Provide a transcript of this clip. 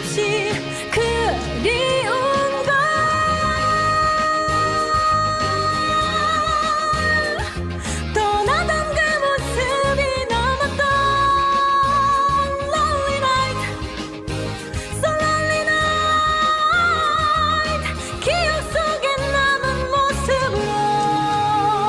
없이 그리